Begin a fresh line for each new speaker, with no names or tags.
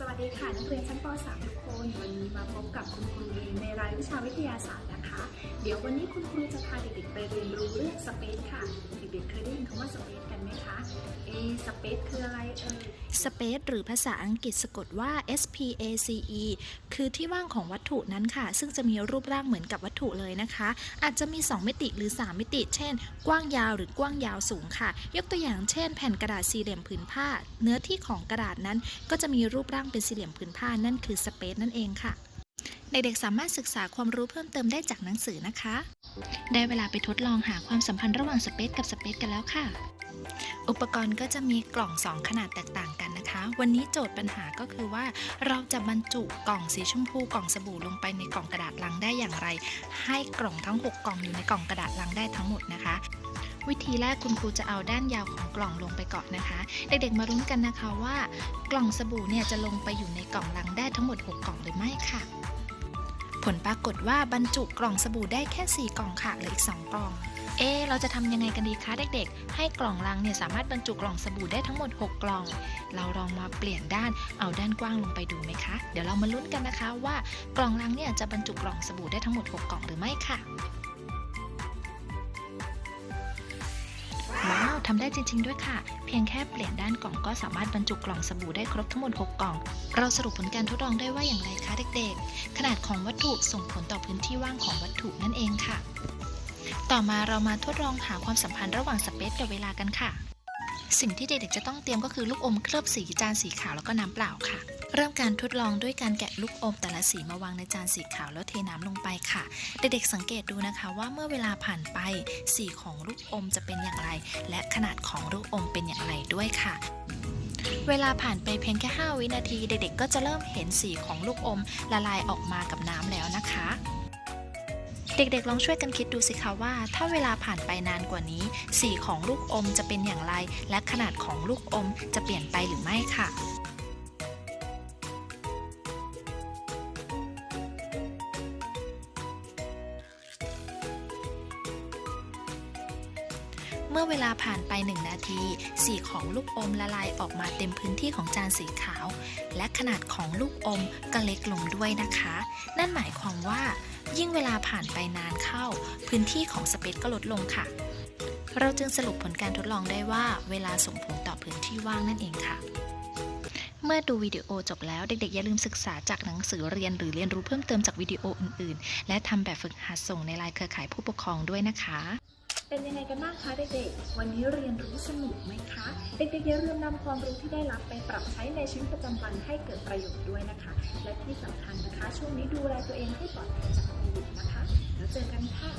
สวัสดีค่ะนักเรียนชั้นป .3 ทุก คนวันนี้มาพบกับคุณครูในรายวิชาวิทยาศาสตร์นะคะ เดี๋ยววันนี้คุณครูจะพาเด็กๆไปเรียนรู้เรื่องสเปซค่ะ เด็กๆเคยได้ยินคำว่าสเปซกันไหมคะ เอสเปซคืออะไรเอ่ย
Space หรือภาษาอังกฤษสะกดว่า S P A C E คือที่ว่างของวัตถุนั้นค่ะ ซึ่งจะมีรูปร่างเหมือนกับวัตถุเลยนะคะ อาจจะมี 2 มิติหรือ 3 มิติ เช่น กว้างยาวหรือกว้างยาวสูงค่ะ ยกตัวอย่างเช่น แผ่นกระดาษสี่เหลี่ยมผืนผ้า เนื้อที่ของกระดาษนั้นก็จะมีรูปร่างเป็นสี่เหลี่ยมผืนผ้านั่นคือ Space นั่นเองค่ะ เด็กๆสามารถศึกษาความรู้เพิ่มเติมได้จากหนังสือนะคะ ได้เวลาไปทดลองหาความสัมพันธ์ระหว่างสเปซกับสเปซกันแล้วค่ะ อุปกรณ์ก็จะมีกล่อง 2 ขนาดแตกต่างกันนะคะ วันนี้โจทย์ปัญหาก็คือว่า เราจะบรรจุกล่องสีชมพูกล่องสบู่ลงไปในกล่องกระดาษลังได้อย่างไร ให้กล่องทั้ง 6 กล่องอยู่ในกล่องกระดาษลังได้ทั้งหมดนะคะ วิธีแรกคุณครูจะเอาด้านยาวของกล่องลงไปก่อนนะคะ เด็กๆมารุ้นกันนะคะว่ากล่องสบู่เนี่ยจะลงไปอยู่ในกล่องลังได้ทั้งหมด 6 กล่องหรือไม่ค่ะ ผลปรากฏว่าบรรจุกล่องสบู่ได้แค่ 4 กล่องค่ะเหลืออีก 2 กล่องเอะเราจะทำยังไงกันดีคะเด็กๆ ให้กล่องลังเนี่ยสามารถบรรจุกล่องสบู่ได้ทั้งหมด 6 กล่อง เราลองมาเปลี่ยนด้านเอาด้านกว้างลงไปดูไหมคะ เดี๋ยวเรามาลุ้นกันนะคะว่ากล่องลังเนี่ยจะบรรจุกล่องสบู่ได้ทั้งหมด 6 กล่องหรือไม่ค่ะ ว้าวทำได้จริง ๆ ด้วยค่ะ เพียงแค่เปลี่ยนด้านกล่องก็สามารถบรรจุกล่องสบู่ได้ครบทั้งหมด 6 กล่อง เราสรุปผลการทดลองได้ว่าอย่างไรคะเด็กๆ ขนาดของวัตถุส่งผลต่อพื้นที่ว่างของวัตถุนั่นเองค่ะ ต่อมาเรามาทดลองหาความสัมพันธ์ระหว่างสเปซกับเวลากันค่ะ สิ่งที่เด็กๆจะต้องเตรียมก็คือลูกอมเคลือบสีจานสีขาวแล้วก็น้ำเปล่าค่ะ เริ่มการทดลองด้วยการแกะลูกอมแต่ละสีมาวางในจานสีขาวแล้วเทน้ำลงไปค่ะ เด็กๆสังเกตดูนะคะว่าเมื่อเวลาผ่านไปสีของลูกอมจะเป็นอย่างไร และขนาดของลูกอมเป็นอย่างไรด้วยค่ะเวลาผ่านไปเพียงแค่ 5 วินาที เด็กๆ ก็จะเริ่มเห็นสีของลูกอมละลายออกมากับน้ำแล้วนะคะ เด็กๆ ลองช่วยกันคิดดูสิคะว่า ถ้าเวลาผ่านไปนานกว่านี้ สีของลูกอมจะเป็นอย่างไร และขนาดของลูกอมจะเปลี่ยนไปหรือไม่ค่ะ มื่อเวลาผ่านไป 1 นาที สีของลูกอมละลายออกมาเต็มพื้นที่ของจานสีขาว และขนาดของลูกอมก็เล็กลงด้วยนะคะ นั่นหมายความว่า ยิ่งเวลาผ่านไปนานเข้า พื้นที่ของสเปซก็ลดลงค่ะ เราจึงสรุปผลการทดลองได้ว่า เวลาส่งผลต่อพื้นที่ว่างนั่นเองค่ะเมื่อดูวิดีโอจบแล้วเด็กๆ อย่าลืมศึกษาจากหนังสือเรียนหรือเรียนรู้เพิ่มเติมจากวิดีโออื่นๆ และทำแบบฝึกหัดส่งในไลน์เครือข่ายผู้ปกครองด้วยนะคะ
เป็นยังไงกันบ้างคะเด็กๆ วันนี้เรียนรู้สนุกไหมคะ เด็กๆอย่าลืมนำความรู้ที่ได้รับไปปรับใช้ในชีวิตประจำวันให้เกิดประโยชน์ด้วยนะคะ และที่สำคัญนะคะ ช่วงนี้ดูแลตัวเองให้ปลอดภัยจากโควิดนะคะ แล้วเจอกันค่ะ